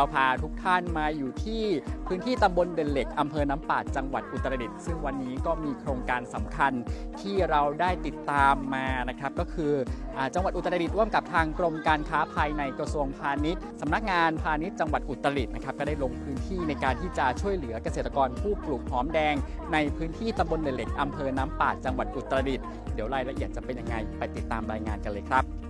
เราพาทุกท่านมาอยู่ที่พื้นที่ตำบลเด่นเหล็กอำเภอน้ำปาดจังหวัดอุตรดิตถ์ซึ่งวันนี้ก็มีโครงการสำคัญที่เราได้ติดตามมานะครับก็คืออจังหวัดอุตรดิตถ์ร่วมกับทางกรมการค้าภายในกระทรวงพาณิชย์สำนักงานพาณิชย์จังหวัดอุตรดิตถ์นะครับก็ได้ลงพื้นที่ในการที่จะช่วยเหลือเกษตรกรผู้ปลูกหอมแดง ในพื้นที่ตำบลเด่นเหล็กอำเภอน้ำปาดจังหวัดอุตรดิตถ์เดี๋ยวรายละเอียดจะเป็นยังไงไปติดตามรายงานกันเลยครับ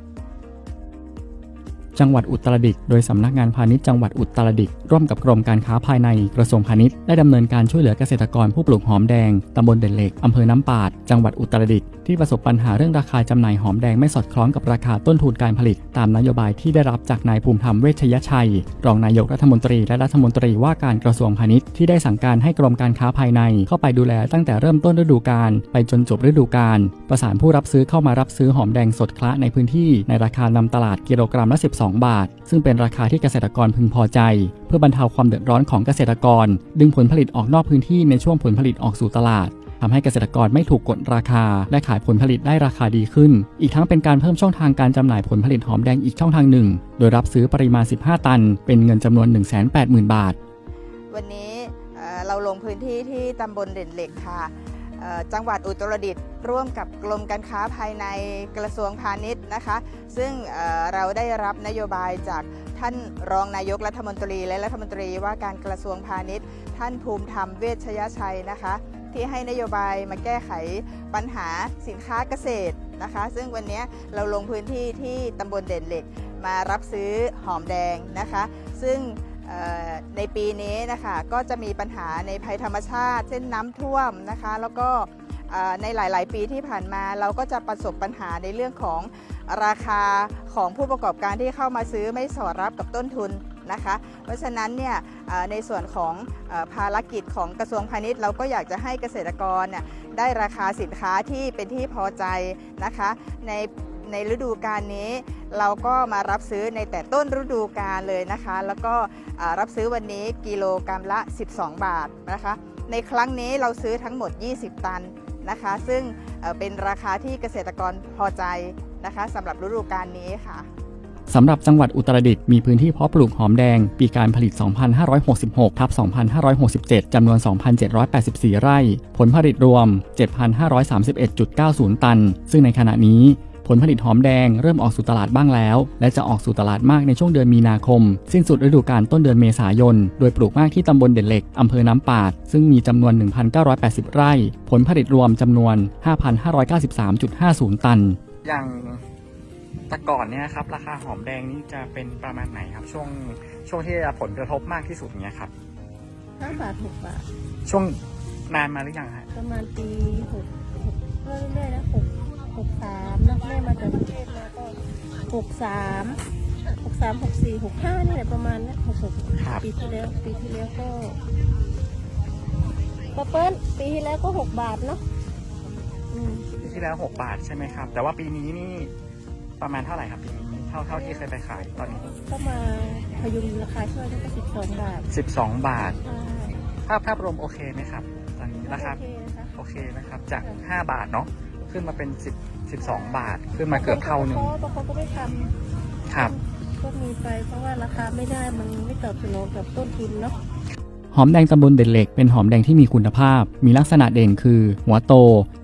จังหวัดอุตรดิตถ์โดยสำนักงานพาณิชย์จังหวัดอุตรดิตถ์ร่วมกับกรมการค้าภายในกระทรวงพาณิชย์ได้ดำเนินการช่วยเหลือเกษตรกรผู้ปลูกหอมแดงตำบลเด่นเหล็กอำเภอน้ำปาด จังหวัดอุตรดิตถ์ที่ประสบปัญหาเรื่องราคาจำหน่ายหอมแดงไม่สอดคล้องกับราคาต้นทุนการผลิต ตามนโยบายที่ได้รับจากนายภูมิธรรมเวชยชัย รองนายกรัฐมนตรีและรัฐมนตรีว่าการกระทรวงพาณิชย์ที่ได้สั่งการให้กรมการค้าภายในเข้าไปดูแลตั้งแต่เริ่มต้นฤดูกาลไปจนจบฤดูกาลประสานผู้รับซื้อเข้ามารับซื้อหอมแดงสดคละในพื้นที่ในราคานำตลาดกิโลกรัมละ2 บาท ซึ่งเป็นราคาที่เกษตรกรพึงพอใจ เพื่อบรรเทาความเดือดร้อนของเกษตรกร ดึงผลผลิตออกนอกพื้นที่ในช่วงผลผลิตออกสู่ตลาดทำให้เกษตรกรไม่ถูกกดราคา และขายผลผลิตได้ราคาดีขึ้น อีกทั้งเป็นการเพิ่มช่องทางการจำหน่ายผลผลิตหอมแดงอีกช่องทางหนึ่ง โดยรับซื้อปริมาณ 15 ตัน เป็นเงินจำนวน 180,000 บาท วันนี้เราลงพื้นที่ที่ตำบลเด่นเหล็กค่ะ จังหวัดอุตรดิตถ์ร่วมกับกรมการค้าภายในกระทรวงพาณิชย์นะคะ ซึ่งเราได้รับนโยบายจากท่านรองนายกรัฐมนตรี และรัฐมนตรีว่าการกระทรวงพาณิชย์ ท่านภูมิธรรมเวชยชัยนะคะ ที่ให้นโยบายมาแก้ไขปัญหาสินค้าเกษตรนะคะ ซึ่งวันนี้เราลงพื้นที่ที่ตำบลเด่นเหล็ก มารับซื้อหอมแดงนะคะ ซึ่ง ในปีนี้นะคะก็จะมีปัญหาในภัยธรรมชาติ เช่นน้ำท่วมนะคะ แล้วก็ในหลาย ๆ ปีที่ผ่านมาเราก็จะประสบปัญหาในเรื่องของราคาของผู้ประกอบการที่เข้ามาซื้อไม่สอดรับกับต้นทุนนะคะ เพราะฉะนั้นเนี่ยในส่วนของภารกิจของกระทรวงพาณิชย์ เราก็อยากจะให้เกษตรกรเนี่ยได้ราคาสินค้าที่เป็นที่พอใจนะคะ ใน ในฤดูกาลนี้ เราก็มารับซื้อในแต่ต้นฤดูกาลเลยนะคะ แล้วก็รับซื้อวันนี้กิโลกรรัมละ 12 บาทนะคะ ในครั้งนี้เราซื้อทั้งหมด 20 ตันนะคะ ซึ่งเอ่อเป็นราคาที่เกษตรกรพอใจนะคะสำหรับฤดูกาลนี้ค่ะสำหรับจังหวัดอุตรดิตถ์มีพื้นที่เพาะปลูกหอมแดง ปีการผลิต 2566 ทับ 2567 จำนวน 2,784 ไร่ ผลผลิตรวม 7,531.90 ตัน ซึ่งในขณะนี้ ผลผลิตหอมแดงเริ่มออกสู่ตลาดบ้างแล้ว และจะออกสู่ตลาดมากในช่วงเดือนมีนาคม สิ้นสุดฤดูกาลต้นเดือนเมษายน โดยปลูกมากที่ตำบลเด่นเหล็กอำเภอน้ำปาด ซึ่งมีจำนวน 1,980 ไร่ ผลผลิตรวมจำนวน 5,593.50 ตัน อย่างแต่ก่อนเนี่ยครับราคาหอมแดงนี่จะเป็นประมาณไหนครับ ช่วงช่วงที่ได้รับผลกระทบมากที่สุดเนี่ยครับห้าบาทหกบาทช่วงนานมาหรือยังฮะประมาณปีหกหกเรื่อยๆนะหก หกสามนะแม่มาจากกรุงเทพมาก็หกสามหกสามหกสี่หกห้านี่แหละประมาณเนี้ยหกหกครับ ปีที่แล้ว ปีที่แล้วก็ปะเปิ้ลปีที่แล้วก็หกบาทเนาะอืม ปีที่แล้ว 6 บาทใช่ไหมครับ แต่ว่าปีนี้นี่ประมาณเท่าไหร่ครับปีนี้เท่าเท่าที่เคยไปขายตอนนี้ ก็มาพยุงราคาช่วยได้ก็สิบสองบาท12 บาทใช่ภาพภาพรวมโอเคไหมครับ ตอนนี้ราคาโอเคนะคะ โอเคนะครับ จาก 5 บาทเนาะ ขึ้นมาเป็น10 12บาท ขึ้นมาเกือบเท่าหนึ่งบางคนก็ไม่ทำครับก็มีไปเพราะว่าราคาไม่ได้มันไม่ตอบสนองกับต้นทุนเนาะ หอมแดงตำบลเด่นเหล็กเป็นหอมแดงที่มีคุณภาพ มีลักษณะเด่นคือ หัวโต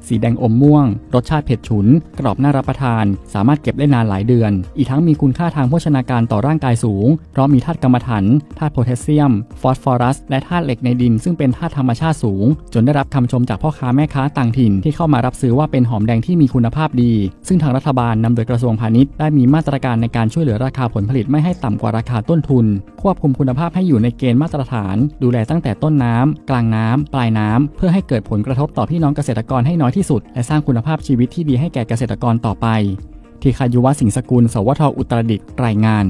สีแดงอมม่วง รสชาติเผ็ดฉุน กรอบน่ารับประทาน สามารถเก็บได้นานหลายเดือน อีกทั้งมีคุณค่าทางโภชนาการต่อร่างกายสูง เพราะมีธาตุกรรมะถัน ธาตุโพแทสเซียม ฟอสฟอรัส และธาตุเหล็กในดิน ซึ่งเป็นธาตุธรรมชาติสูง จนได้รับคำชมจากพ่อค้าแม่ค้าต่างถิ่นที่เข้ามารับซื้อว่าเป็นหอมแดงที่มีคุณภาพดี ซึ่งทางรัฐบาลนำโดยกระทรวงพาณิชย์ได้มีมาตรการในการช่วยเหลือราคาผลผลิตไม่ให้ต่ำกว่าราคาต้นทุน ควบคุมคุณภาพให้อยู่ในเกณฑ์มาตรฐาน ดูแลแตั้งแต่ต้นน้ำกลางน้ำปลายน้ำเพื่อให้เกิดผลกระทบต่อพี่น้องเกษตรกรให้น้อยที่สุด และสร้างคุณภาพชีวิตที่ดีให้แก่เกษตรกรต่อไป ทีคายุวะสิงสกุล สวทอุตรดิตรายงาน